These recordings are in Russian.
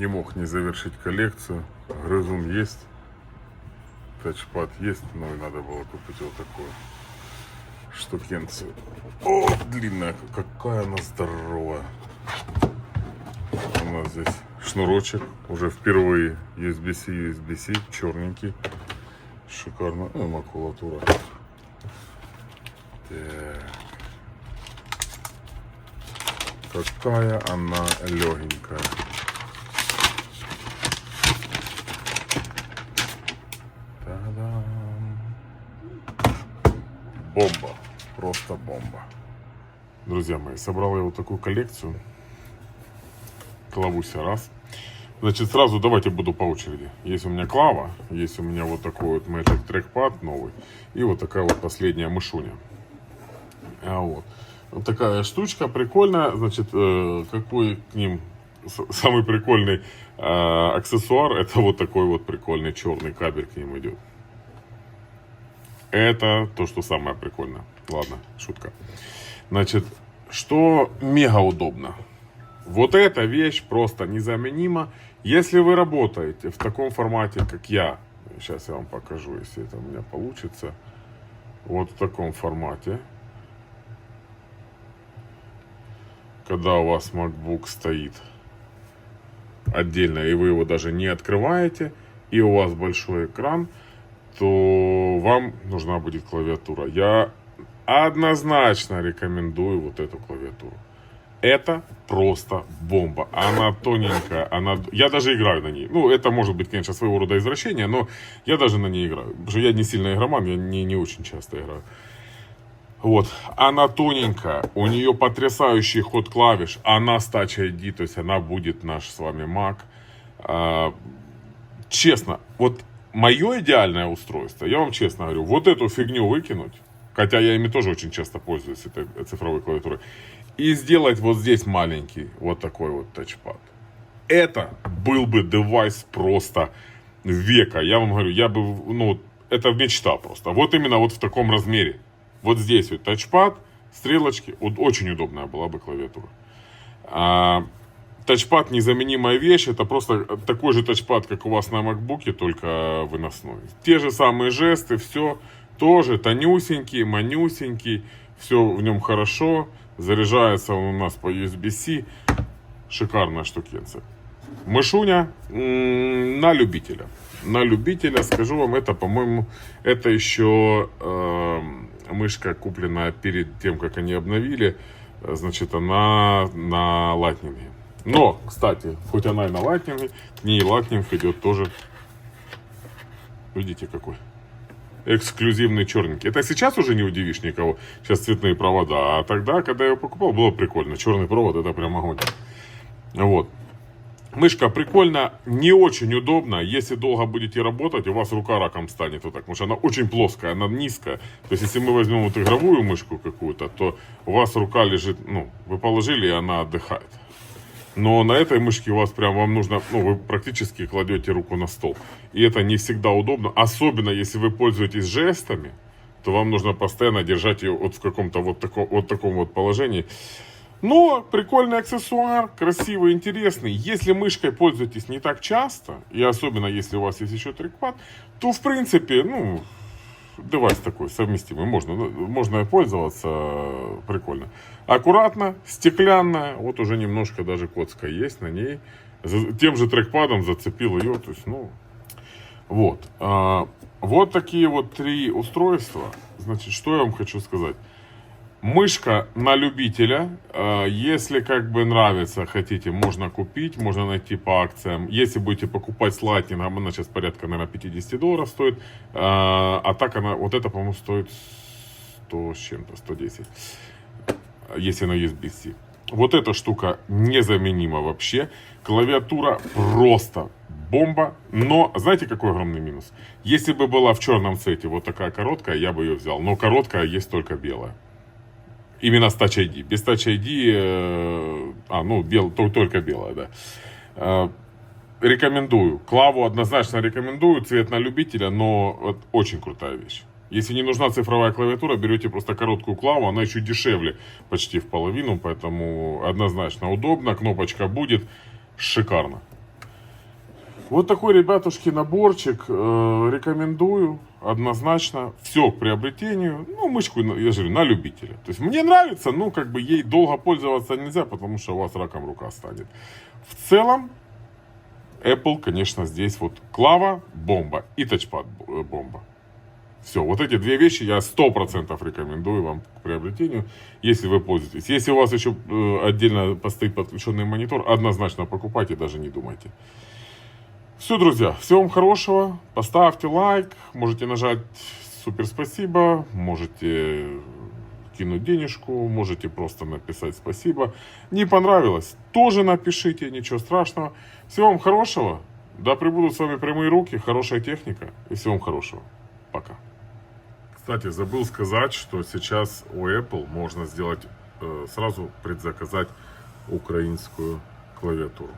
Не мог не завершить коллекцию. Грызун есть. Тачпад есть, но и надо было купить вот такую штукенцию. О, длинная, какая она здоровая. У нас здесь шнурочек. Уже впервые USB-C, USB-C, черненький. Шикарно. Ну, макулатура. Так. Какая она легенькая. Бомба. Просто бомба. Друзья мои, собрал я вот такую коллекцию. Клавуся раз. Значит, сразу давайте буду по очереди. Есть у меня клава, есть у меня вот такой вот Magic трекпад новый. И вот такая вот последняя мышуня. А вот. Вот такая штучка прикольная. Значит, э, какой к ним самый прикольный э, аксессуар, это вот такой вот прикольный черный кабель к ним идет. Это то, что самое прикольное. Ладно, шутка. Значит, что мега удобно. Вот эта вещь просто незаменима. Если вы работаете в таком формате, как я, сейчас я вам покажу, если это у меня получится. Вот в таком формате. Когда у вас MacBook стоит отдельно, и вы его даже не открываете, и у вас большой экран, то вам нужна будет клавиатура. Я однозначно рекомендую вот эту клавиатуру. Это просто бомба. Она тоненькая, она... Я даже играю на ней. Ну, это может быть, конечно, своего рода извращение, но я даже на ней играю. Потому что я не сильно игроман, я не, не очень часто играю. Вот, она тоненькая, у нее потрясающий ход клавиш, она с Touch ID, то есть она будет наш с вами Mac. А, честно, вот мое идеальное устройство, я вам честно говорю, вот эту фигню выкинуть, хотя я ими тоже очень часто пользуюсь, этой цифровой клавиатурой, и сделать вот здесь маленький вот такой вот тачпад. Это был бы девайс просто века. Я вам говорю, я бы, ну, это мечта просто. Вот именно вот в таком размере. Вот здесь вот тачпад, стрелочки, вот очень удобная была бы клавиатура. А, тачпад незаменимая вещь, это просто такой же тачпад, как у вас на макбуке, только выносной. Те же самые жесты, все тоже тонюсенький, манюсенький, все в нем хорошо, заряжается он у нас по USB-C, шикарная штукенция. Мышуня на любителя. На любителя, скажу вам, это, по-моему, это еще э, мышка куплена перед тем, как они обновили. Значит, она на лайтнинге. Но, кстати, хоть она и на лайтнинге, к ней лайтнинг идет тоже. Видите, какой? Эксклюзивный черненький. Это сейчас уже не удивишь никого. Сейчас цветные провода. А тогда, когда я его покупал, было прикольно. Черный провод это прям огонь. Вот. Мышка прикольно, не очень удобно. Если долго будете работать, у вас рука раком станет вот так, потому что она очень плоская, она низкая. То есть, если мы возьмем вот игровую мышку какую-то, то у вас рука лежит, ну, вы положили, и она отдыхает. Но на этой мышке у вас прям вам нужно, ну, вы практически кладете руку на стол. И это не всегда удобно, особенно если вы пользуетесь жестами, то вам нужно постоянно держать ее вот в каком-то вот, тако, вот таком вот положении. Но прикольный аксессуар, красивый, интересный. Если мышкой пользуетесь не так часто, и особенно если у вас есть еще трекпад, то в принципе, ну, девайс такой совместимый, можно, можно пользоваться, прикольно. Аккуратно, стеклянная, вот уже немножко даже коцка есть на ней. Тем же трекпадом зацепил ее, то есть, ну, вот. А, Вот такие вот три устройства. Значит, что я вам хочу сказать. Мышка на любителя. Э, Если как бы нравится, хотите, можно купить, можно найти по акциям. Если будете покупать с лайтнингом, она сейчас порядка, наверное, 50 долларов стоит. Э, А так она, вот это, по-моему, стоит 100 с чем-то, 110. Если на USB-C. Вот эта штука незаменима вообще. Клавиатура просто бомба. Но знаете, какой огромный минус? Если бы была в черном цвете вот такая короткая, я бы ее взял. Но короткая есть только белая. Именно с Touch ID. Без Touch ID, э, а, ну, бел, то- только белая, да. Э, рекомендую. Клаву однозначно рекомендую. Цвет на любителя, но вот очень крутая вещь. Если не нужна цифровая клавиатура, берете просто короткую клаву, она еще дешевле почти в половину, поэтому однозначно удобно, кнопочка будет, шикарно. Вот такой, ребятушки, наборчик. э, рекомендую однозначно. Все к приобретению. Ну, мышку, я же говорю, на любителя. То есть мне нравится, ну, как бы ей долго пользоваться нельзя, потому что у вас раком рука станет. В целом, Apple, конечно, здесь вот клава бомба и тачпад б- бомба. Все, вот эти две вещи я 100% рекомендую вам к приобретению, если вы пользуетесь. Если у вас еще э, отдельно постоит подключенный монитор, однозначно покупайте, даже не думайте. Все, друзья, всего вам хорошего. Поставьте лайк, можете нажать супер спасибо, можете кинуть денежку, можете просто написать спасибо. Не понравилось, тоже напишите, ничего страшного. Всего вам хорошего. Да пребудут с вами прямые руки, хорошая техника и всего вам хорошего. Пока. Кстати, забыл сказать, что сейчас у Apple можно сделать э, сразу предзаказать украинскую клавиатуру.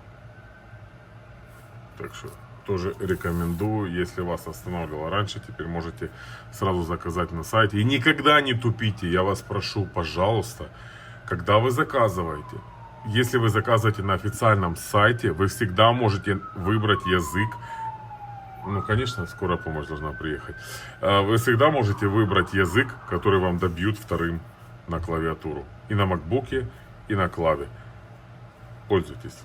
Так что тоже рекомендую, если вас останавливало раньше, теперь можете сразу заказать на сайте. И никогда не тупите, я вас прошу, пожалуйста, когда вы заказываете, если вы заказываете на официальном сайте, вы всегда можете выбрать язык. Ну, конечно, скоро помощь должна приехать. А, Вы всегда можете выбрать язык, который вам добьют вторым на клавиатуру. И на макбуке, и на клаве. Пользуйтесь.